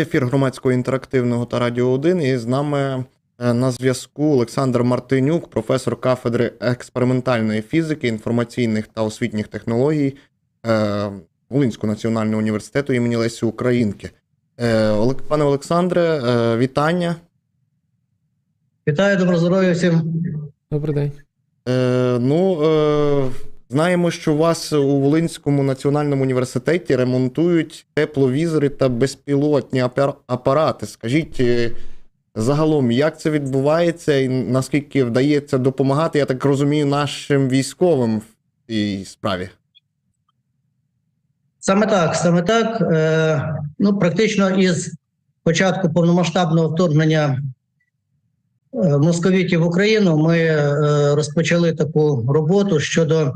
Це ефір громадського інтерактивного та радіо 1. І з нами е, на зв'язку Олександр Мартинюк, професор кафедри експериментальної фізики, інформаційних та освітніх технологій е, Волинського національного університету імені Лесі Українки. Е, Пане Олександре, вітання. Вітаю, добро здоров'я всім. Добрий день. Е, ну, е, знаємо, що у вас у Волинському національному університеті ремонтують тепловізори та безпілотні апарати. Скажіть е, загалом, як це відбувається і наскільки вдається допомагати, я так розумію, нашим військовим в цій справі? Саме так, саме так. Е, ну, практично із початку повномасштабного вторгнення е, московітів в Україну ми розпочали таку роботу щодо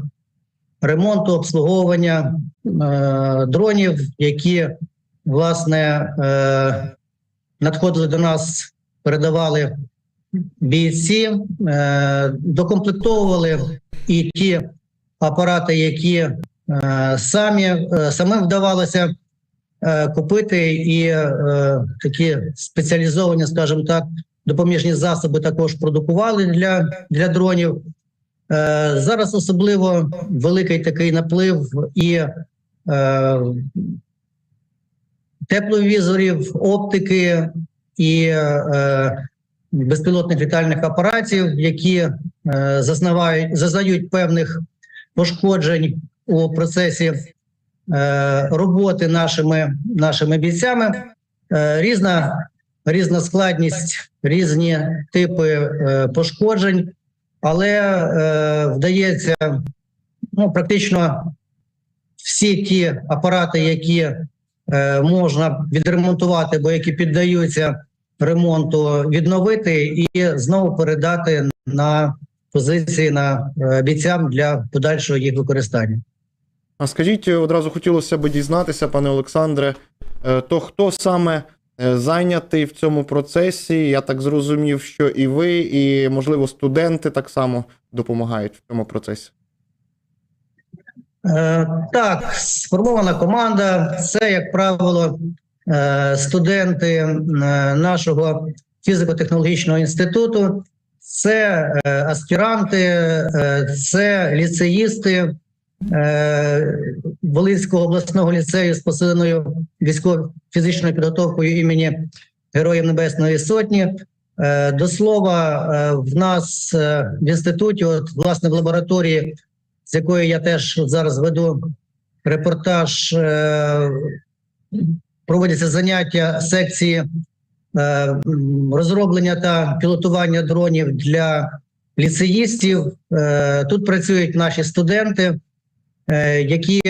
ремонту, обслуговування е, дронів, які власне е, надходили до нас, передавали бійці, е, докомплектовували і ті апарати, які е, самі е, самим вдавалося е, купити, і е, такі спеціалізовані, скажімо так, допоміжні засоби також продукували для, для дронів. Е, Зараз особливо великий такий наплив і е, тепловізорів, оптики і е, безпілотних літальних апаратів, які е, зазнавають, зазнають певних пошкоджень у процесі е, роботи нашими, нашими бійцями. Е, різна, різна складність, різні типи е, пошкоджень, але е, вдається ну, практично всі ті апарати, які е, можна відремонтувати, або які піддаються ремонту, відновити і знову передати на позиції на е, бійцям для подальшого їх використання. А скажіть, одразу хотілося б дізнатися, пане Олександре, е, то хто саме зайнятий в цьому процесі? Я так зрозумів, що і ви, і, можливо, студенти так само допомагають в цьому процесі. Е, Так, сформована команда. Це, як правило, е, студенти е, нашого фізико-технологічного інституту, це е, аспіранти, е, це ліцеїсти е, Волинського обласного ліцею з посиленою військово-фізичною підготовкою імені Героїв Небесної Сотні. Е, До слова, е, в нас е, в інституті, от власне в лабораторії з якої я теж зараз веду репортаж. Проводяться заняття секції розроблення та пілотування дронів для ліцеїстів. Тут працюють наші студенти, які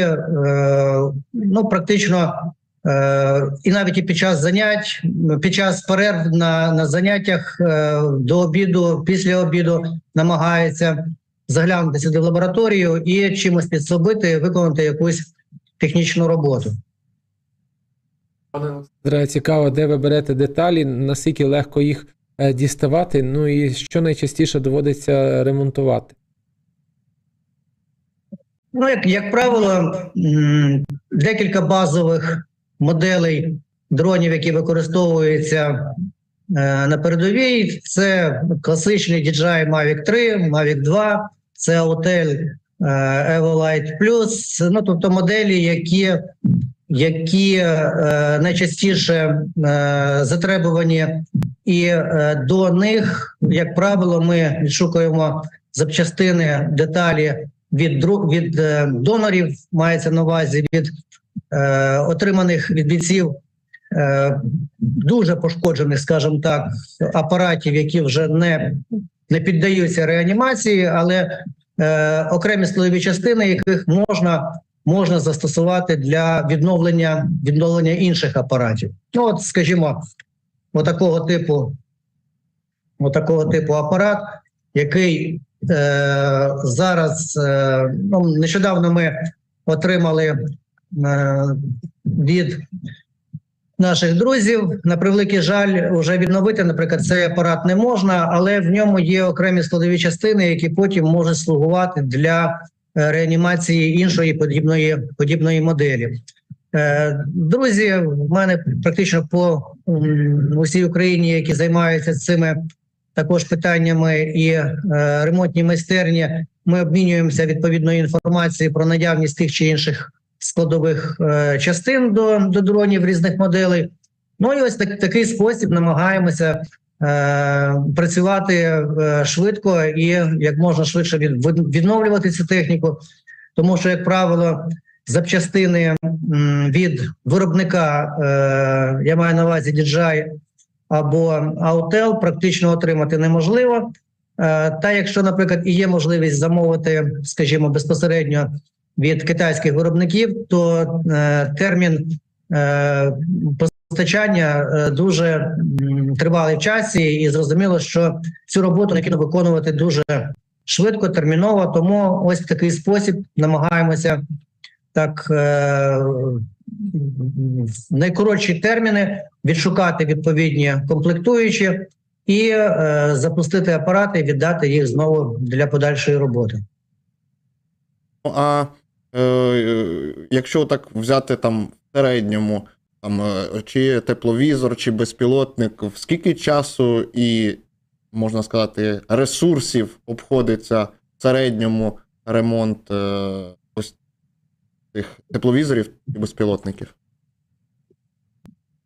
ну, практично і навіть і під час занять, під час перерв на, на заняттях е, до обіду, після обіду намагаються заглянути сюди в лабораторію і чимось підсобити, виконати якусь технічну роботу. Пане цікаво, де ви берете деталі, наскільки легко їх е, діставати, ну і що найчастіше доводиться ремонтувати. Ну, як, як правило, декілька базових моделей дронів, які використовуються е, на передовій, це класичний DJI Mavic 3, Mavic 2, це Autel е, Everlight Plus, ну тобто моделі, які, які е, найчастіше е, затребувані, і до них, як правило, ми відшукуємо запчастини, деталі від від донорів, мається на увазі від е, отриманих від бійців е, дуже пошкоджених, скажімо так, апаратів, які вже не, не піддаються реанімації, але е, окремі складові частини, яких можна, можна застосувати для відновлення, відновлення інших апаратів. Ну, от, скажімо, отакого типу, отакого типу апарат, який е, зараз е, ну, нещодавно ми отримали від наших друзів. На превеликий жаль, вже відновити, наприклад, цей апарат не можна, але в ньому є окремі складові частини, які потім можуть слугувати для е, реанімації іншої подібної, подібної моделі. Е, Друзі, в мене практично по усій Україні, які займаються цими також питаннями і е, ремонтні майстерні, ми обмінюємося відповідною інформацією про наявність тих чи інших складових е, частин до, до дронів різних моделей. Ну і ось так, такий спосіб намагаємося е, працювати е, швидко і як можна швидше від, відновлювати цю техніку, тому що, як правило, запчастини від виробника, е, я маю на увазі DJI або Autel, практично отримати неможливо. Е, Та якщо, наприклад, і є можливість замовити, скажімо, безпосередньо від китайських виробників, то е, термін е, постачання е, дуже тривалий в часі, і зрозуміло, що цю роботу необхідно виконувати дуже швидко, терміново. Тому ось в такий спосіб намагаємося так е, в найкоротші терміни відшукати відповідні комплектуючі і е, запустити апарати і віддати їх знову для подальшої роботи. А якщо так взяти там в середньому, там, е, чи тепловізор, чи безпілотник, в скільки часу і, можна сказати, ресурсів обходиться в середньому ремонт е, ось цих тепловізорів і безпілотників?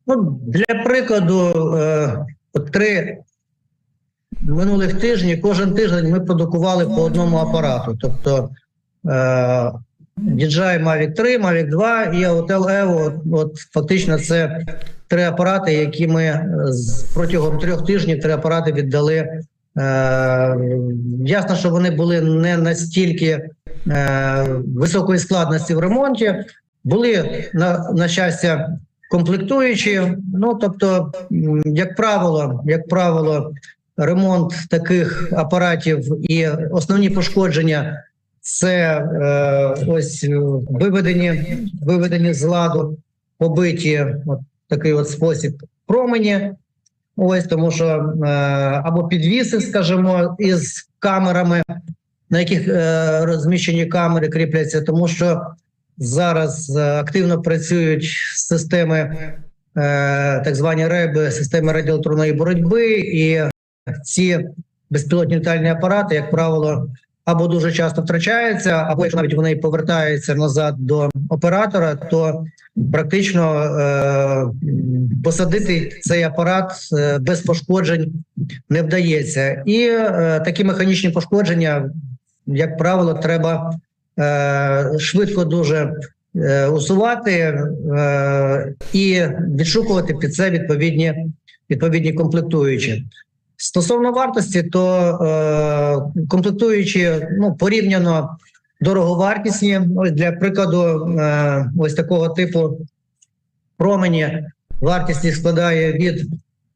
Ну, для прикладу, е, три минулих тижні, кожен тиждень ми продукували по одному апарату. Тобто е, DJI Mavic 3, Mavic 2 і Autel Evo. От, фактично це три апарати, які ми е, протягом трьох тижнів три апарати віддали. Е, ясно, що вони були не настільки е, високої складності в ремонті. Були на, на щастя комплектуючі. Ну тобто, як правило, як правило, ремонт таких апаратів і основні пошкодження це е, ось виведені, виведені з ладу, побиті, от такий от спосіб промені. Ось тому, що е, або підвіси, скажімо, із камерами, на яких е, розміщені камери кріпляться, тому що зараз е, активно працюють системи, е, так звані РЕБи, системи радіоелектронної боротьби, і ці безпілотні літальні апарати, як правило, або дуже часто втрачаються, або якщо навіть вони повертаються назад до оператора, то практично е, посадити цей апарат е, без пошкоджень не вдається. І е, такі механічні пошкодження, як правило, треба е, швидко дуже е, усувати е, і відшукувати під це відповідні, відповідні комплектуючі. Стосовно вартості, то е, комплектуючі ну, порівняно дороговартісні. Для прикладу, е, ось такого типу промені вартість складає від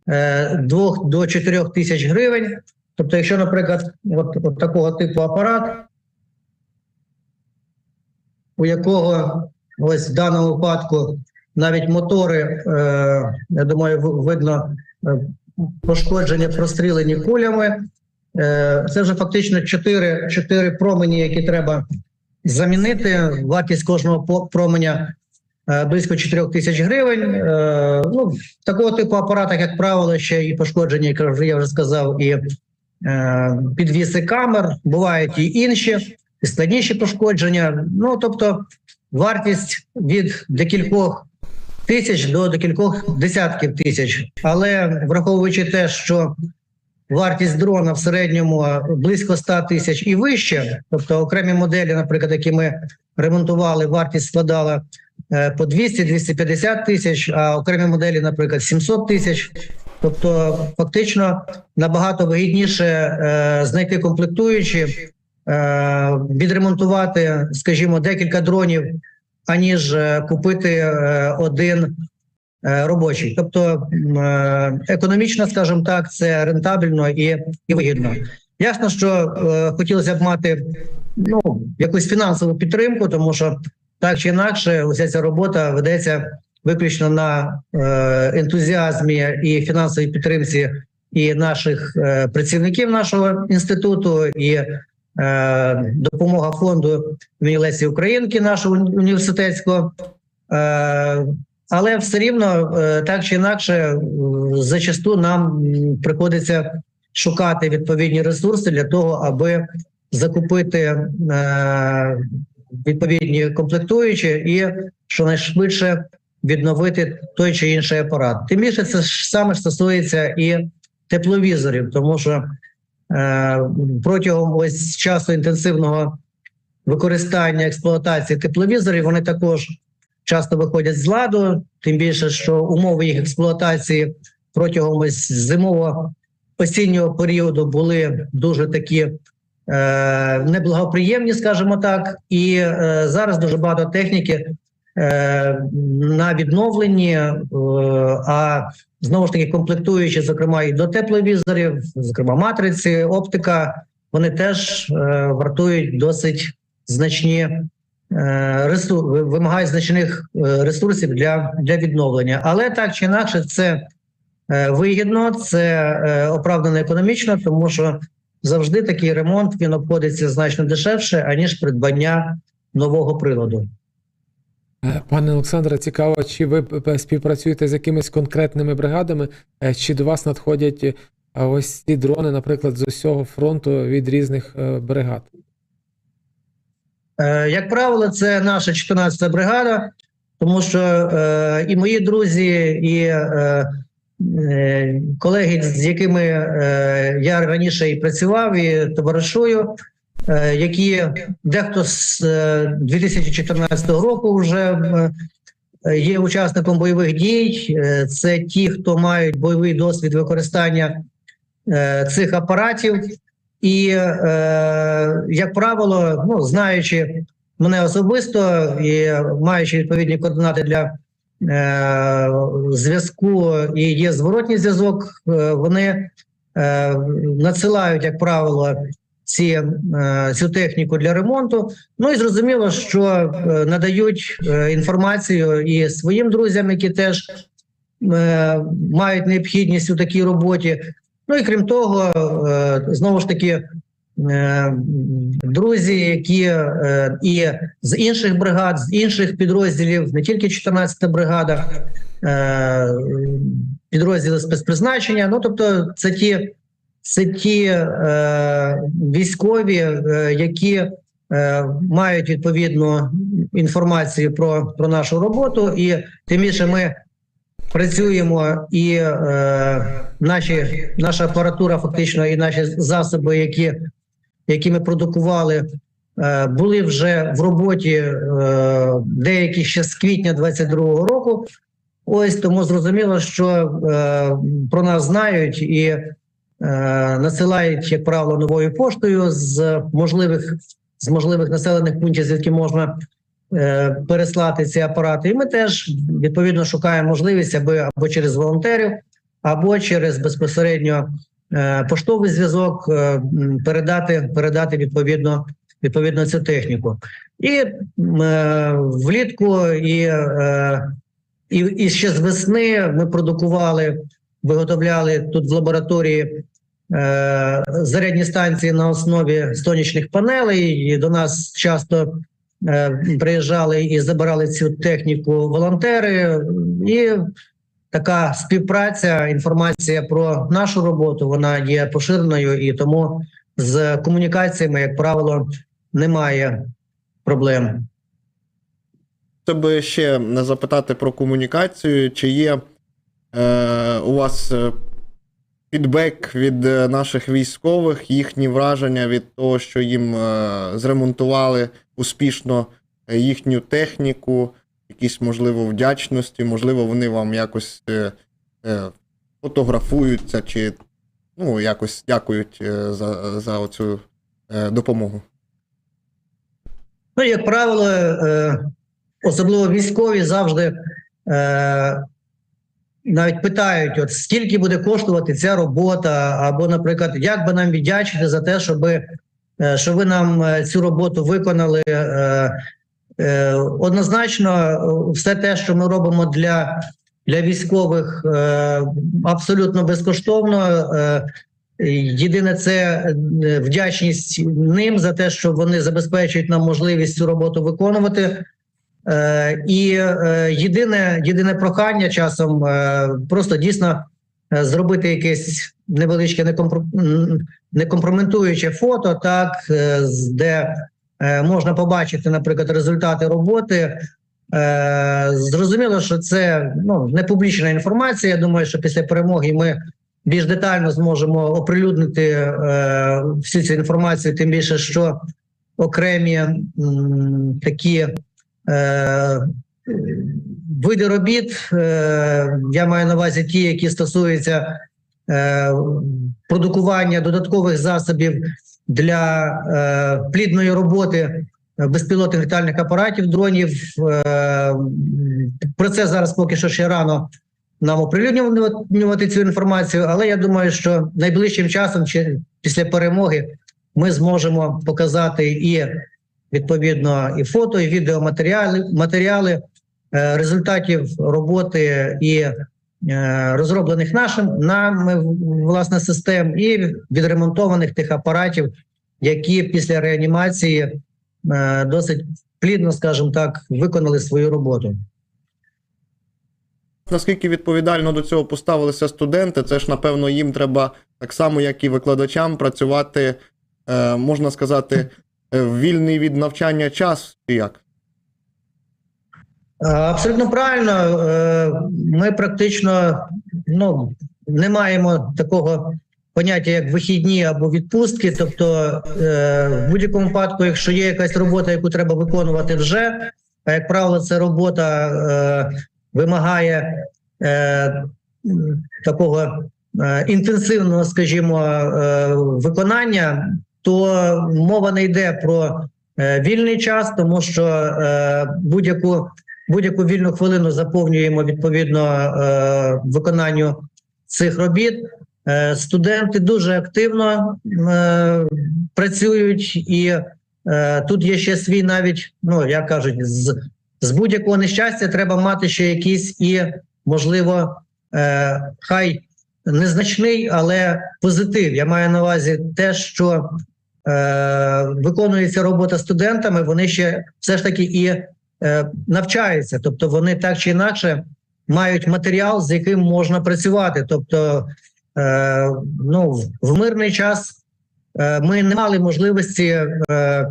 е, 2 до 4 тисяч гривень. Тобто, якщо, наприклад, от, от такого типу апарат, у якого ось в даному випадку навіть мотори, е, я думаю, видно е, пошкодження прострілені кулями. Е, Це вже фактично 4, 4 промені, які треба замінити. Вартість кожного променя е, близько 4 тисяч гривень. Е, Ну, такого типу апаратах, як правило, ще і пошкодження, як я вже сказав, і підвіси камер, бувають і інші, і складніші пошкодження. Ну, тобто, вартість від декількох тисяч до декількох десятків тисяч. Але враховуючи те, що вартість дрона в середньому близько 100 тисяч і вище, тобто окремі моделі, наприклад, які ми ремонтували, вартість складала е, по 200-250 тисяч, а окремі моделі, наприклад, 700 тисяч. Тобто, фактично набагато вигідніше е, знайти комплектуючі, е, відремонтувати, скажімо, декілька дронів, аніж е, купити е, один е, робочий. Тобто економічно, скажімо так, це рентабельно і, вигідно. Ясно, що хотілося б мати ну, якусь фінансову підтримку, тому що так чи інакше, уся ця робота ведеться виключно на ентузіазмі і фінансовій підтримці і наших працівників нашого інституту, і допомога фонду Лесі Українки, нашого університетського. Е, але все рівно, е, так чи інакше, е, зачасту нам приходиться шукати відповідні ресурси для того, аби закупити е, відповідні комплектуючі і щонайшвидше відновити той чи інший апарат. Тим більше це саме стосується і тепловізорів, тому що е, протягом ось часу інтенсивного використання експлуатації тепловізорів вони також часто виходять з ладу, тим більше, що умови їх експлуатації протягом ось зимового осіннього періоду були дуже такі е, неблагоприємні, скажімо так, і е, зараз дуже багато техніки е, на відновленні, е, а знову ж таки комплектуючи, зокрема, і до тепловізорів, зокрема матриці, оптика, вони теж е, вартують досить значні е, ресур... ви- вимагають значних е, ресурсів для, для відновлення. Але так чи інакше, це е, вигідно, це е, оправдано економічно, тому що завжди такий ремонт він обходиться значно дешевше, аніж придбання нового приладу. Е, Пане Олександре, цікаво, чи ви співпрацюєте з якимись конкретними бригадами, е, чи до вас надходять е, ось ці дрони, наприклад, з усього фронту від різних бригад? Як правило, це наша 14-та бригада, тому що і мої друзі, і колеги, з якими я раніше і працював, і товаришую, які дехто з е, 2014 року вже е, є учасником бойових дій. Е, Це ті, хто мають бойовий досвід використання е, цих апаратів. І, е, як правило, ну, знаючи мене особисто і маючи відповідні координати для е, зв'язку і є зворотній зв'язок, е, вони е, надсилають, як правило, ці, е, цю техніку для ремонту. Ну і зрозуміло, що е, надають е, інформацію і своїм друзям, які теж мають необхідність у такій роботі. Ну і крім того, знову ж таки, друзі, які і з інших бригад, з інших підрозділів, не тільки 14-та бригада, підрозділи спецпризначення. Ну тобто, це ті, це ті е, військові, е, які е, мають відповідну інформацію про, про нашу роботу, і тим більше ми працюємо і е, наші, наша апаратура, фактично, і наші засоби, які, які ми продукували, е, були вже в роботі е, деякі ще з квітня 22-го року. Ось тому зрозуміло, що е, про нас знають і насилають, як правило, новою поштою з можливих з можливих населених пунктів, звідки можна е, переслати ці апарати. І ми теж відповідно шукаємо можливість, аби або через волонтерів, або через безпосередньо е, поштовий зв'язок е, передати, передати відповідно, відповідно цю техніку. І е, влітку і, е, і, і ще з весни ми продукували, виготовляли тут в лабораторії. Е, Зарядні станції на основі сонячних панелей, і до нас часто е, приїжджали і забирали цю техніку волонтери, і така співпраця, інформація про нашу роботу вона є поширеною, і тому з комунікаціями, як правило, немає проблем. Тебе ще запитати про комунікацію, чи є е, у вас е, фідбек від е, наших військових, їхні враження від того, що їм е, зремонтували успішно е, їхню техніку, якісь, можливо, вдячності, можливо, вони вам якось фотографуються, чи ну, якось дякують за, за оцю допомогу. Ну, як правило, особливо військові завжди навіть питають, от скільки буде коштувати ця робота, або, наприклад, як би нам віддячити за те, щоб, е, що ви нам е, цю роботу виконали. Е, однозначно, все те, що ми робимо для, для військових, абсолютно безкоштовно. Єдине, це вдячність ним за те, що вони забезпечують нам можливість цю роботу виконувати. Е, і е, єдине, єдине прохання часом е, просто дійсно зробити якесь невеличке некомпро- м, некомпроментуюче фото, так, де можна побачити, наприклад, результати роботи. Зрозуміло, що це ну, не публічна інформація. Я думаю, що після перемоги ми більш детально зможемо оприлюднити всю цю інформацію, тим більше, що окремі такі види робіт, е, я маю на увазі ті, які стосуються е, продукування додаткових засобів для е, плідної роботи безпілотних літальних апаратів, дронів. Е, про це зараз поки що ще рано нам оприлюднювати цю інформацію, але я думаю, що найближчим часом, чи після перемоги, ми зможемо показати і відповідно і фото, і відеоматеріали матеріали е, результатів роботи і е, розроблених нашим нами власне систем, і відремонтованих тих апаратів, які після реанімації е, досить плідно, скажімо так, виконали свою роботу. Наскільки відповідально до цього поставилися студенти, це ж напевно їм треба так само, як і викладачам, працювати, можна сказати, вільний від навчання час чи як? Е, Абсолютно правильно. Е, Ми практично ну, не маємо такого поняття, як вихідні або відпустки. Тобто, е, в будь-якому випадку, якщо є якась робота, яку треба виконувати вже, а як правило, це робота е, вимагає е, такого е, інтенсивного, скажімо, е, виконання, то мова не йде про е, вільний час, тому що е, будь-яку будь-яку вільну хвилину заповнюємо відповідно е, виконанню цих робіт. Студенти дуже активно працюють, і тут є ще свій навіть, ну як кажуть, з, з будь-якого нещастя треба мати ще якийсь і, можливо, хай незначний, але позитив. Я маю на увазі те, що виконується робота студентами, вони ще все ж таки і е, навчаються, тобто вони так чи інакше мають матеріал, з яким можна працювати. Тобто, е, ну, в- мирний час е, ми не мали можливості е,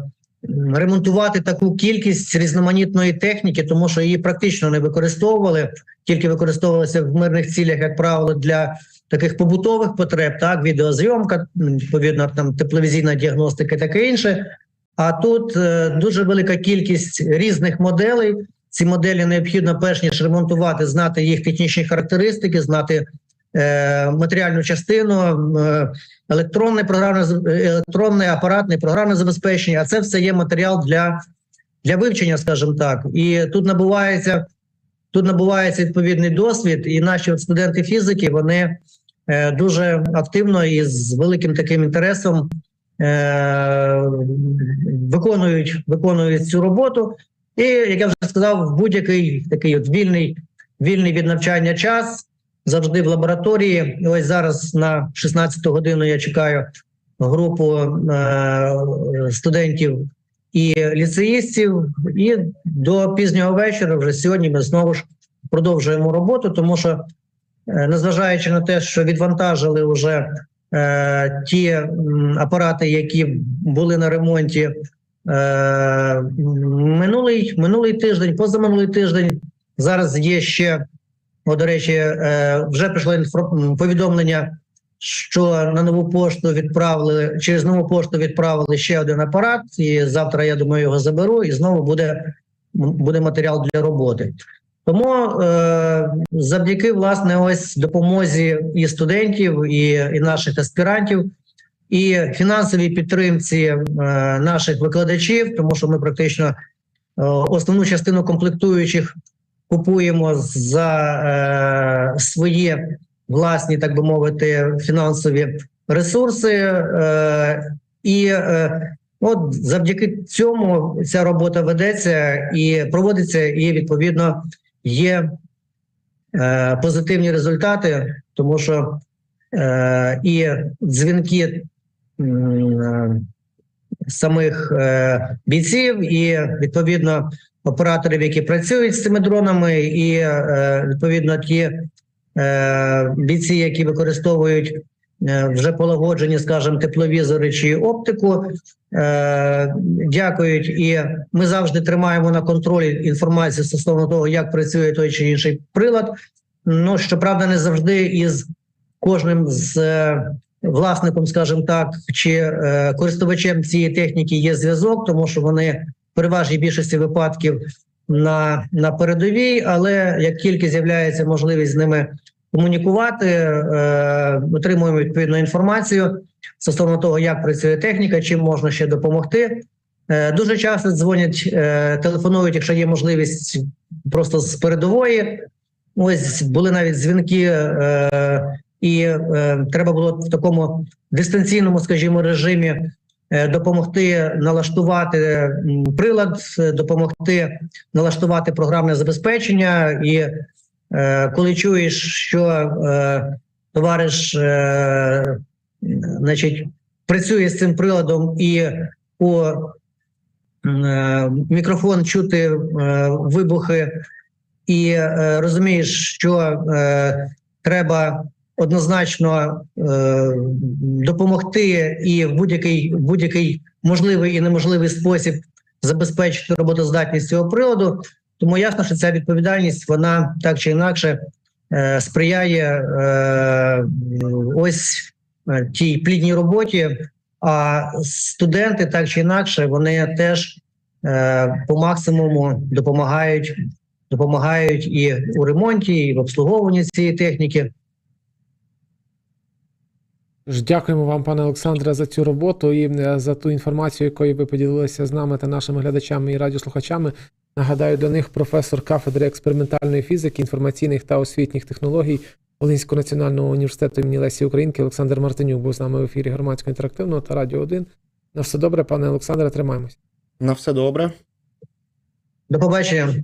ремонтувати таку кількість різноманітної техніки, тому що її практично не використовували, тільки використовувалися в мирних цілях, як правило, для таких побутових потреб, так, відеозйомка, відповідно, там тепловізійна діагностика, таке інше. А тут е, дуже велика кількість різних моделей. Ці моделі необхідно перш ніж ремонтувати, знати їх технічні характеристики, знати е, матеріальну частину, е, електронне програмне е, електронне апаратне програмне забезпечення. А це все є матеріал для, для вивчення, скажімо так. І тут набувається тут набувається відповідний досвід, і наші от студенти фізики вони дуже активно і з великим таким інтересом е, виконують, виконують цю роботу. І як я вже сказав, в будь-який такий от вільний, вільний від навчання час завжди в лабораторії. І ось зараз на 16-ту годину я чекаю групу е, студентів і ліцеїстів. І до пізнього вечора, вже сьогодні, ми знову ж продовжуємо роботу, тому що, е, незважаючи на те, що відвантажили вже е, ті апарати, які були на ремонті. Е, минулий, минулий тиждень, позаминулий тиждень. Зараз є ще, о, до речі, е, вже прийшло інфо- повідомлення, що на нову пошту відправили через нову пошту відправили ще один апарат. І завтра я думаю його заберу, і знову буде, буде матеріал для роботи. Тому е, завдяки власне ось допомозі і студентів, і, і наших аспірантів, і фінансовій підтримці е, наших викладачів, тому що ми практично е, основну частину комплектуючих купуємо за е, свої власні, так би мовити, фінансові ресурси. Е, і е, от завдяки цьому ця робота ведеться і проводиться, і відповідно є е, позитивні результати, тому що е, і дзвінки е, самих е, бійців, і відповідно операторів, які працюють з цими дронами, і е, відповідно ті е, бійці, які використовують вже полагоджені, скажімо, тепловізори чи оптику, е, дякують. І ми завжди тримаємо на контролі інформацію стосовно того, як працює той чи інший прилад. Ну щоправда, не завжди із кожним з е, власником, скажімо так, чи е, користувачем цієї техніки є зв'язок, тому що вони в переважній більшості випадків на, на передовій, але як тільки з'являється можливість з ними комунікувати, е, отримуємо відповідну інформацію стосовно того, як працює техніка, чим можна ще допомогти. Е, дуже часто дзвонять, е, телефонують, якщо є можливість просто з передової. Ось були навіть дзвінки, і треба було в такому дистанційному, скажімо, режимі допомогти налаштувати прилад, допомогти налаштувати програмне забезпечення. І коли чуєш, що е, товариш, е, значить, працює з цим приладом і у е, мікрофон чути е, вибухи, і е, розумієш, що е, треба однозначно е, допомогти і в будь-який будь-який можливий і неможливий спосіб забезпечити роботоздатність цього приладу. Тому ясно, що ця відповідальність вона так чи інакше е, сприяє е, ось е, тій плідній роботі. А студенти так чи інакше вони теж е, по максимуму допомагають, допомагають і у ремонті, і в обслуговуванні цієї техніки. Дякуємо вам, пане Олександре, за цю роботу і е, за ту інформацію, якою ви поділилися з нами та нашими глядачами і радіослухачами. Нагадаю, до них професор кафедри експериментальної фізики, інформаційних та освітніх технологій Волинського національного університету імені Лесі Українки Олександр Мартинюк був з нами в ефірі громадського інтерактивного та радіо 1. На все добре, пане Олександре, тримаємось. На все добре. До побачення.